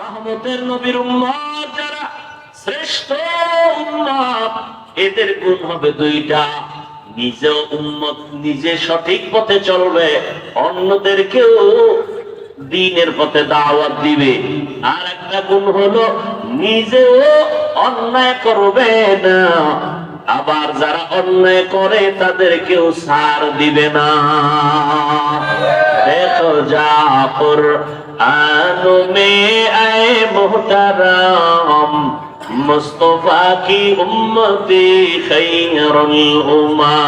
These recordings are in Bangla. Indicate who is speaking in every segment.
Speaker 1: রহমতের নবীর উম্মত যারা শ্রেষ্ঠ উম্মত, এদের গুণ হবে দুইটা। নিজে উম্মত নিজে সঠিক পথে চলবে, অন্যদেরকেও দিনের পথে দাওয়াত দিবে। আর একটা গুণ হলো নিজেও অন্যায় করবে না, আবার যারা অন্যায় করে তাদেরকেও সার দিবে না। দেখো জাফর আনো মে আয়ে মোহতারাম মুস্তফা কি উম্মতি খৈরুল উম্মা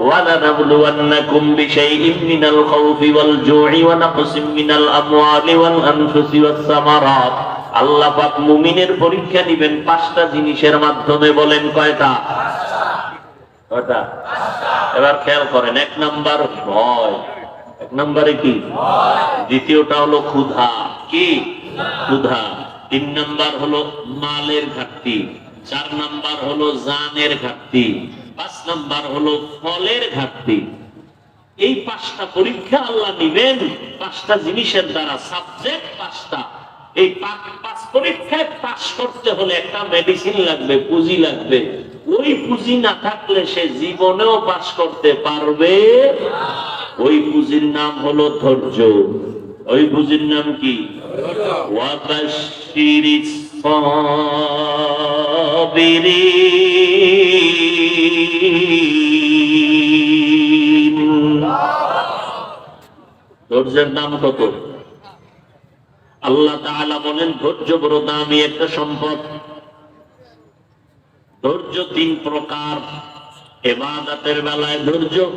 Speaker 1: ولنبلونكم بشيء من الخوف والجوع ونقص من الأموال والأنفس والثمرات আল্লাহ পাক মুমিনের পরীক্ষা নিবেন পাঁচটা জিনিসের মাধ্যমে বলেন কয়টা কয়টা এবার খেয়াল করেন এক নাম্বার ভয় এক নম্বরে কি? দ্বিতীয়টা হলো ক্ষুধা। কি? ক্ষুধা। তিন নাম্বার হলো মালের ঘাটতি। চার নাম্বার হলো জানের ঘাটতি। পাঁচ নাম্বার হলো ফলের ঘাটতি। এই পাঁচটা পরীক্ষা আল্লাহ নিবেন। পাঁচটা জিনিসের দ্বারা সাবজেক্ট পাঁচটা। এই পাঁচ পরীক্ষায় পাস করতে হলে একটা মেডিসিন লাগবে, পুঁজি লাগবে। ওই পুঁজি না থাকলে সে জীবনেও পাস করতে পারবে ওই পুঁজির নাম হলো ধৈর্য। ওই পুঁজির নাম কি? ধৈর্যের নাম কত? আল্লাহ তাআলা বলেন, ধৈর্য বড় দামি একটা সম্পদ। ধৈর্য তিন প্রকার। এবাদাতের বেলায় ধৈর্য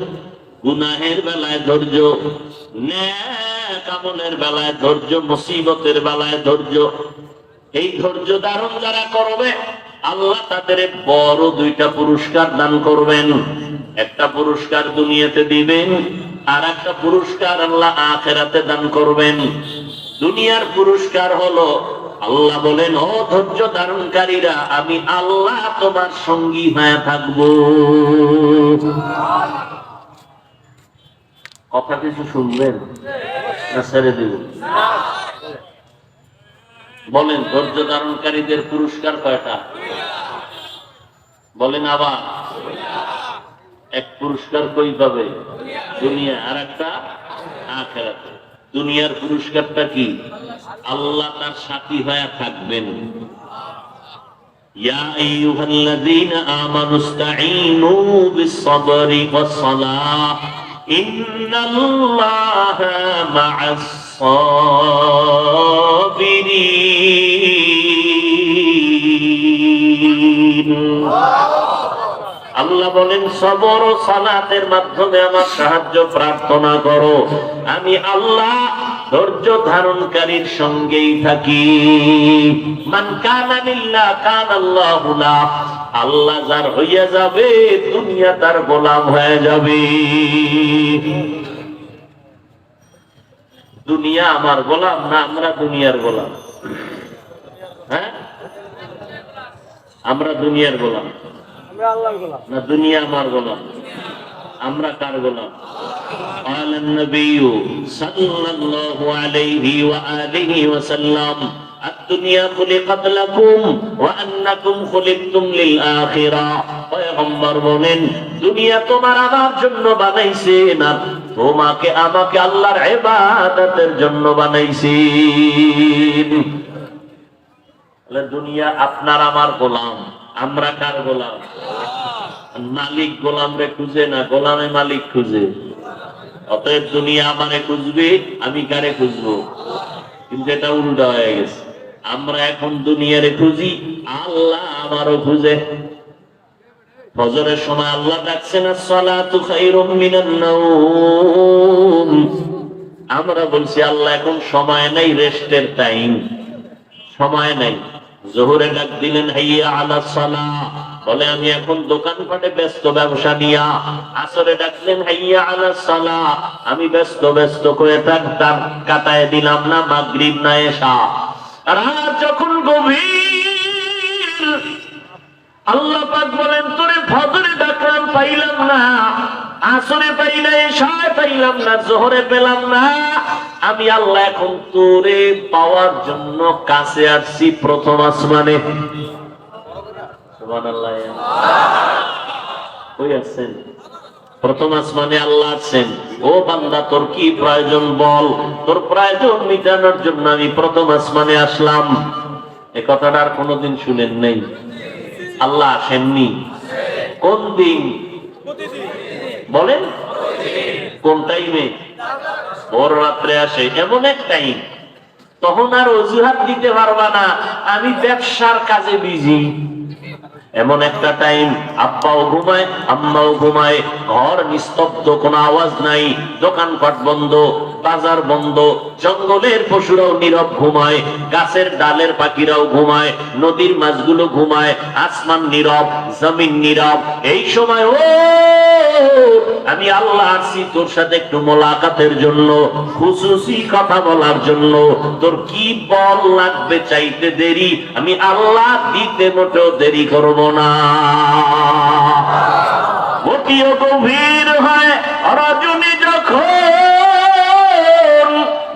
Speaker 1: গুনাহের বেলায় ধৈর্য আমলের বেলায় ধৈর্য, মুসিবতের বেলায় ধৈর্য। এই ধৈর্য ধারণ যারা করবে, আল্লাহ তাদের বড় দুইটা পুরস্কার দান করবেন। একটা পুরস্কার দুনিয়াতে দিবেন, আর একটা পুরস্কার আল্লাহ আখেরাতে দান করবেন। দুনিয়ার পুরস্কার হলো, আল্লাহ বলেন, ও ধৈর্য ধারণকারীরা, আমি আল্লাহ তোমার সঙ্গী হয়ে থাকব। কথা কিছু শুনবেন না ছেড়ে দেবেন বলেন, ধৈর্য ধারণকারীদের পুরস্কার কয়টা? বলেন, আবার। এক পুরস্কার কই পাবে? দুনিয়া আর একটা দুনিয়ার পুরস্কারটা কি? আল্লাহ তার সাথী হয়ে থাকবেন। ইয়া আইয়ুহাল্লাযীনা আমানুস্তাঈনু বিস-সাবরি ওয়াস-সালাহ إن الله مع الصابرين আল্লাহ বলেন সবর ও সালাতের মাধ্যমে আমার সাহায্য প্রার্থনা করো আমি আল্লাহ ধৈর্য ধারণকারীর সঙ্গেই থাকি। মান কানা লিল্লাহ কান আল্লাহু। আল্লাহ যার হইয়া যাবে দুনিয়া তার গোলাম হয়ে যাবে। দুনিয়া আমার গোলাম না আমরা দুনিয়ার গোলাম? হ্যাঁ? আমরা দুনিয়ার গোলাম। না দুনিয়া আমার গোলাম। আমরা কার গোলাম? قال النبي صلى الله عليه وآله وسلم الدنيا خلقت لكم وأنكم خلقتم للآخرة পয়গম্বর বলেন দুনিয়া তোমার আমার জন্য বানাইছে না তোমাকে আমাকে আল্লাহর ইবাদতের জন্য বানাইছে তাহলে দুনিয়া আপনার আমার গোলাম আমরা কার গোলাম মালিক গোলাম রে খুঁজে না গোলামে মালিক খুঁজে অতএব দুনিয়া আমারে খুঁজবে, আমি কারে খুঁজবো? কিন্তু এটা উল্টা হয়ে গেছে। আমরা এখন দুনিয়ারে খুঁজি, আল্লাহ আমারও খুঁজে। ফজরের সময় আল্লাহ আমরা বলছি, আল্লাহ, এখন সময় নাই রেস্টের টাইম সময় নাই। জোহরে ডাক দিলেন, হাইয়া আলা সালা বলে, আমি এখন দোকানপাটে ব্যস্ত ব্যবসা নিয়া আসরে ডাকলেন, হাইয়া আলা সালা। আমি ব্যস্ত ব্যস্ত করে তার কাটায় দিলাম না, মাগরিব না এসা রাত যখন গভীর, আল্লাহ পাক বলেন, তোরে ফজরে ডাকলাম, পাইলাম না, আসরে পাই না, এশায় পাইলাম না, জোহরে পেলাম না। আমি আল্লাহ এখন তোরে পাওয়ার জন্য কাছে আসছি প্রথম আসমানে। আছেন? প্রথম আসমানে আল্লাহ আছেন। ও বান্দা, তোর কি প্রয়োজন বল? তোর প্রয়োজন মিটানোর জন্য আমি প্রথম আসমানে আসলাম। এ কথাটা আর কোনোদিন শুনেন নেই। আল্লাহ আসেননি। কোন দিন? বলেন। কোন টাইমে? ভোর রাত্রে আসে। এমন এক টাইম। তখন আর অজুহাত দিতে পারবা না। আমি ব্যবসার কাজে বিজি। এমন একটা টাইম আব্বাও ঘুমায়, আম্মাও ঘুমায়, ঘর নিস্তব্ধ, কোনো আওয়াজ নাই, দোকানপাট বন্ধ, বাজার বন্ধ, জঙ্গলের পশুরাও নীরব ঘুমায়, গাছের ডালের পাখিরাও ঘুমায়, নদীর মাছগুলো ঘুমায়, আসমান নীরব, জমিন নীরব। এই সময়, ও, আমি আল্লাহ আসছি তোর সাথে একটু মোলাকাতের জন্য, খুশুসি কথা বলার জন্য। তোর কি বল লাগবে চাইতে দেরি? আমি আল্লাহ দিতে মোটেও দেরি করব না মতিও গভীর হয় রজনী যখন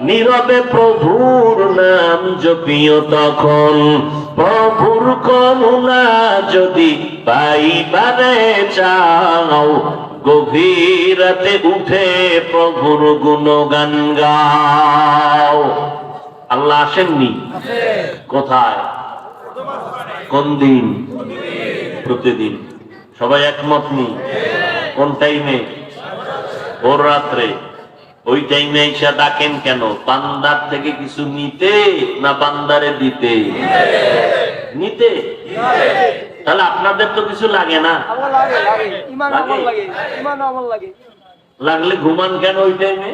Speaker 1: নীরবে প্রভুর নাম জপিও তখন। প্রভুর করুণা যদি পাইবারে চাও গভীরাতে উঠে প্রভুর গুণগান গাও। আল্লাহ আসেননি? কোথায়? কোন দিন? প্রতিদিন সবাই একমত নি? কোন টাইমে ভোর রাত্রে? ওই টাইমে এসে ডাকেন কেন? বান্দার থেকে কিছু নিতে না বান্দারে দিতে? নিতে? তাহলে আপনাদের তো কিছু লাগে না। লাগলে ঘুমান কেন ওই টাইমে